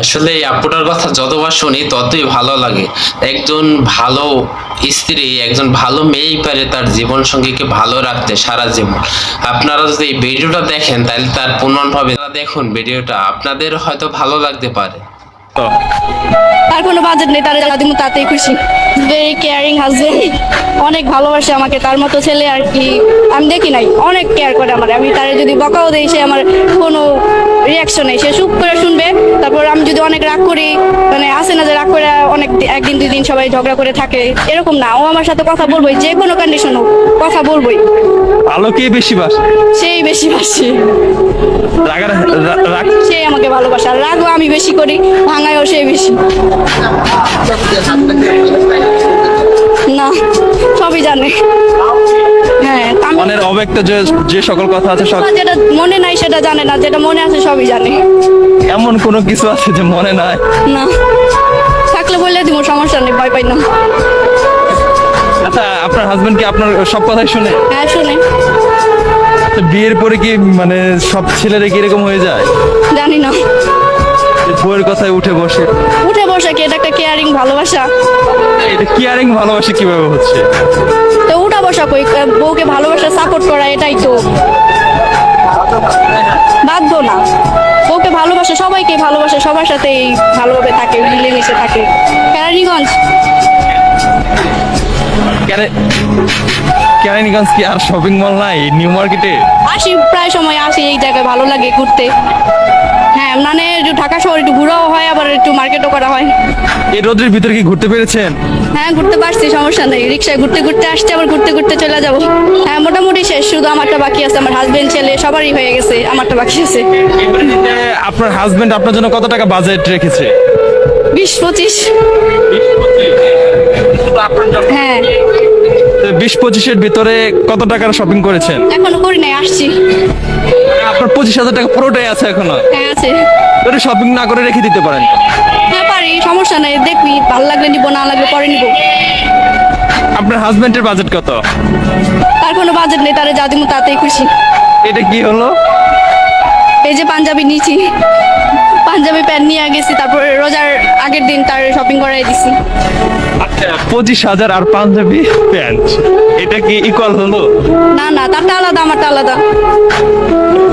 আসলে এই আপুটার কথা যতবার শুনি ততই ভালো লাগে। একজন ভালো স্ত্রী, একজন ভালো মেয়েই পারে তার জীবন সঙ্গীকে ভালো রাখতে সারা জীবন। আপনারা যদি এই ভিডিওটা দেখেন, তাহলে তার প্রমাণভাবে দেখুন ভিডিওটা, আপনাদের হয়তো ভালো লাগতে পারে। তার কোনো বাজেট নেই, তারা দিব তাতেই খুশি। ভেরি কেয়ারিং হাজবেন্ড অনেক ভালোবাসে আমাকে, তার মতো ছেলে আর কি আমি দেখি নাই। অনেক কেয়ার করে আমার। আমি তারে যদি বকাও দেই, সে আমার কোনো রিয়াকশন নেই। সে চুপ করে শুনবে তারপর আমি যদি অনেক রাগ করি মানে আসে না যে রাগ করে অনেক একদিন দুই দিন সবাই ঝগড়া করে থাকে এরকম না। ও আমার সাথে কথা বলবোই যে কোনো কন্ডিশন হোক কথা বলবোই। আলোকে বেশি বাস। সেই বেশি বাসে। সেই আমাকে ভালোবাসে আর রাগও আমি বেশি করি ভাঙায়ও সে বেশি। না সবই জানে। মনের অব্যক্ত যে যে সকল কথা আছে সব যেটা মনে নাই সেটা জানে না যেটা মনে আছে সবই জানে। এমন কোনো কিছু আছে যে মনে নাই? না। থাকলে বললে দিব সমস্যা নেই ভয় পাই না। আচ্ছা আপনার হাজবেন্ড কি আপনার সব কথাই শুনে? হ্যাঁ শুনে। বিয়ের পরে কি মানে সব ছেলেরা কি এরকম হয়ে যায়? জানি না। বউয়ের কথায় উঠে বসে। উঠে বসে কি? এটা একটা কেয়ারিং ভালোবাসা। এটা কেয়ারিং ভালোবাসা কীভাবে হচ্ছে? তো উঠা বসা কই বউকে ভালোবাসা সাপোর্ট করা, এটাই তো। বাধ্য না। বউকে ভালোবাসে, সবাইকে ভালোবাসে, সবার সাথেই ভালোভাবে থাকে, মিলেমিশে থাকে। কেরানীগঞ্জ। কেন কেরানীগঞ্জ কি আর শপিং মল নাই? নিউ মার্কেটে আসি প্রায় সময় আসি এই জায়গায় ভালো লাগে ঘুরতে। হ্যাঁ মানে একটু ঢাকা শহর একটু ঘোরাও হয় আবার একটু মার্কেটও করা হয়। এই রোদের ভিতরে কি ঘুরতে পেরেছেন? হ্যাঁ ঘুরতে পারছি সমস্যা নেই। রিক্সায় ঘুরতে ঘুরতে আসছে আবার ঘুরতে ঘুরতে চলে যাব। হ্যাঁ মোটামুটি শেষ শুধু আমারটা বাকি আছে। আমার হাজবেন্ড ছেলে সবারই হয়ে গেছে আমারটা বাকি আছে। আপনার হাজবেন্ড আপনার জন্য কত টাকা বাজেট রেখেছে? বিশ পঁচিশ। হ্যাঁ। বিশ পঁচিশের ভিতরে কত টাকার শপিং করেছেন? এখনও করি নাই আসছি। আপনার পঁচিশ হাজার টাকা পুরোটাই আছে এখনও? হ্যাঁ আছে। যদি শপিং না করে রেখে দিতে পারেন। হ্যাঁ পারি সমস্যা নেই দেখবি ভালো লাগলে নিবো না লাগলে পরে নিবো। আপনার হাজবেন্ডের বাজেট কত? তার কোনো বাজেট নেই তারা যা দিব তাতেই খুশি। এটা কি হলো? এই যে পাঞ্জাবি নিয়েছি। পাঞ্জাবি প্যান্ট নিয়ে গেছি তারপর রোজার আগের দিন তার শপিং করাই দিছি। আচ্ছা পঁচিশ হাজার আর পাঞ্জাবি প্যান্ট এটা কি ইকুয়াল হলো? না না তারটা আলাদা আমারটা আলাদা।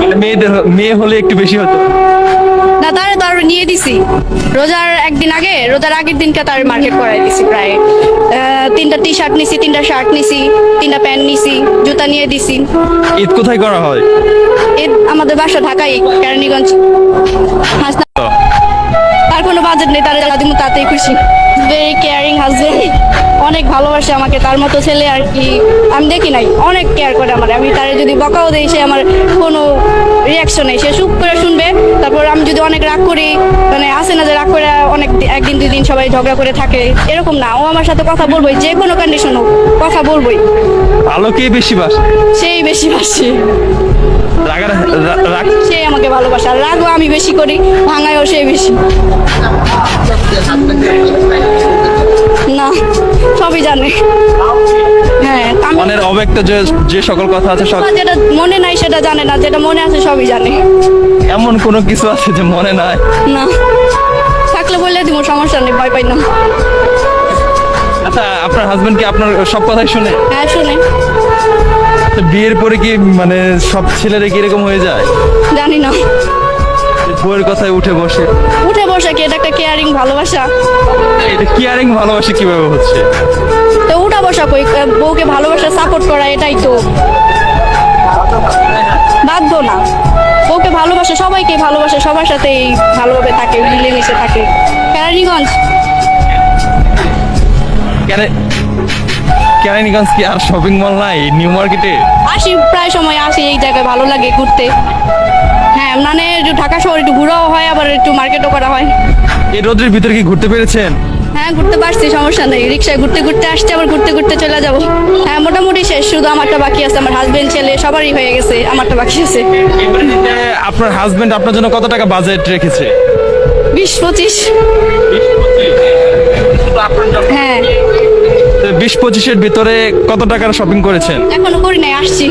মানে মেয়েদের মেয়ে হলে একটু বেশি হতো। না তার তার নিয়ে দিছি। রোজার একদিন আগে রোজার আগের দিনকে তার মার্কেট করাই দিছি প্রায়। তিনটা টি শার্ট নিছি তিনটা শার্ট নিছি তিনটা প্যান্ট নিছি জুতা নিয়ে দিছি। ঈদ কোথায় করা হয়? এ আমাদের বাসা ঢাকাই কেরানীগঞ্জ। হাসনা তার কোনো বাজেট নেই তারা যা দিব তাতেই খুশি। ভেরি কেয়ারিং হাজবেন্ড অনেক ভালোবাসে আমাকে তার মতো ছেলে আর কি। আমি দেখি নাই অনেক কেয়ার করে আমার। আমি তারে যদি বকাও দেই সে আমার কোনো রিয়াকশন নেই। সে চুপ করে শুনবে তারপর আমি যদি অনেক রাগ করি মানে আসে না যে রাগ করে অনেক একদিন দুই দিন সবাই ঝগড়া করে থাকে এরকম না। ও আমার সাথে কথা বলবোই যে কোনো কন্ডিশন হোক কথা বলবোই। আলোকে বেশি বাস। সেই বেশি বাসে। রাগ সে আমাকে ভালোবাসে আর রাগও আমি বেশি করি ভাঙায়ও সে বেশি। না সবই জানে। হ্যাঁ মনের অব্যক্ত যে যে সকল কথা আছে সব যেটা মনে নাই সেটা জানে না যেটা মনে আছে সবই জানে। এমন কোনো কিছু আছে যে মনে নাই? না। থাকলে বললে দিব সমস্যা নেই ভয় পাই না। আচ্ছা আপনার হাজবেন্ড কি আপনার সব কথাই শুনে? হ্যাঁ শুনে। বিয়ের পরে কি মানে সব ছেলেরা কি এরকম হয়ে যায়? জানি না। বউয়ের কথায় উঠে বসে। উঠে বসে কি? এটা একটা কেয়ারিং ভালোবাসা? এটা কেয়ারিং ভালোবাসা কীভাবে হচ্ছে? তো উঠা বসা কই? বউকে ভালোবাসা সাপোর্ট করা এটাই তো। বাধ্য না। বউকে ভালোবাসে সবাইকে ভালোবাসে সবার সাথেই ভালোভাবে থাকে মিলেমিশে থাকে। কেরানীগঞ্জ। কেরানীগঞ্জ কি আর শপিং মল নাই? নিউ মার্কেটে আসি প্রায় সময় আসি এই জায়গায় ভালো লাগে ঘুরতে। শহর একটু ঘোরাও হয় আবার একটু মার্কেটও করা হয়। এই রোদের ভিতরে কি ঘুরতে পেরেছেন? হ্যাঁ ঘুরতে পারছি সমস্যা নেই। রিক্সায় ঘুরতে ঘুরতে আসছে আবার ঘুরতে ঘুরতে চলে যাব। হ্যাঁ মোটামুটি শেষ শুধু আমারটা বাকি আছে আমার হাজবেন্ড ছেলে সবারই হয়ে গেছে আমারটা বাকি আছে। আপনার হাজবেন্ড আপনার জন্য কত টাকা বাজেট রেখেছে? বিশ পঁচিশ। হ্যাঁ। বিশ পঁচিশের ভিতরে কত টাকার শপিং করেছেন? এখনও করি নাই আসছি।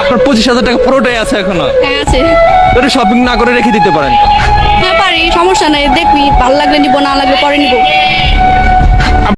আপনার পঁচিশ হাজার টাকা পুরোটাই আছে এখনও? হ্যাঁ আছে। যদি শপিং না করে রেখে দিতে পারেন। হ্যাঁ পারি সমস্যা নাই, দেখবি, ভালো লাগলে নিবো, না লাগলে পরে নিবো।